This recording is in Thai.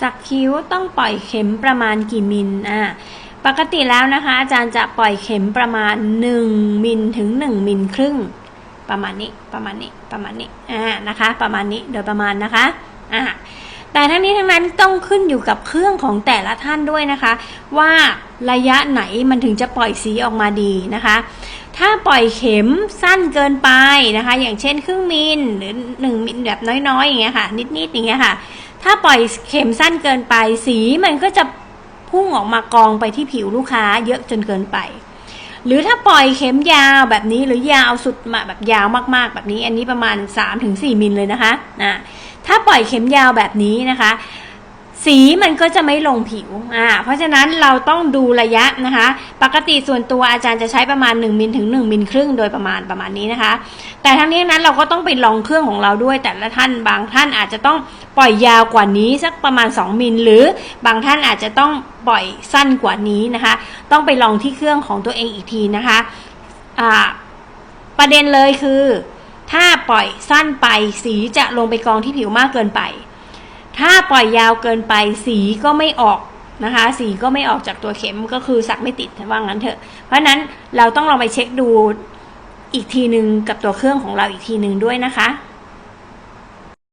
สักคิ้วต้องปล่อยเข็มประมาณกี่มิลอ่าปกติแล้วนะคะ อาจารย์จะปล่อยเข็มประมาณ 1 มิลถึง 1 มิลครึ่ง ประมาณนี้ประมาณนี้ประมาณนี้อ่านะคะ ประมาณนี้โดยประมาณนะคะอ่าแต่ทั้งนี้ทั้งนั้นต้องขึ้นอยู่กับเครื่องของแต่ละท่านด้วยนะคะ ว่าระยะไหนมันถึงจะปล่อยสีออกมาดีนะคะ ถ้าปล่อยเข็มสั้นเกินไปนะคะ อย่างเช่นครึ่งมิลหรือ1มิลแบบน้อยๆอย่างเงี้ยค่ะนิดๆอย่างเงี้ยค่ะ ถ้าปล่อยเข็มสั้นเกินไป สีมันก็จะพุ่งออกมากองไปที่ผิวลูกค้า เยอะจนเกินไป หรือถ้าปล่อยเข็มยาวแบบนี้หรือยาวสุดมาแบบยาวมากๆ แบบนี้ อันนี้ประมาณ 3-4มิลเลยนะคะนะถ้าปล่อยเข็มยาวแบบนี้นะคะ สีมันก็จะไม่ลงผิวอ่าเพราะฉะนั้นเราต้องดูระยะนะคะ ปกติส่วนตัวอาจารย์จะใช้ประมาณ 1มิลถึง1มิลครึ่งโดยประมาณประมาณนี้นะคะ แต่ทั้งนี้ทั้งนั้นเราก็ต้องไปลองเครื่องของเราด้วย แต่ละท่านบางท่านอาจจะต้องปล่อยยาวกว่านี้สักประมาณ 2มิลหรือบางท่านอาจจะต้องปล่อยสั้นกว่านี้นะคะ ต้องไปลองที่เครื่องของตัวเองอีกทีนะคะอ่าประเด็นเลยคือ ถ้าปล่อยสั้นไปสีจะลงไปกองที่ผิวมากเกินไป ถ้าปล่อยยาวเกินไปสีก็ไม่ออกนะคะ สีก็ไม่ออกจากตัวเข็มก็คือสักไม่ติดว่างั้นเถอะ เพราะนั้นเราต้องลองไปเช็คดูอีกทีหนึ่งกับตัวเครื่องของเราอีกทีหนึ่งด้วยนะคะ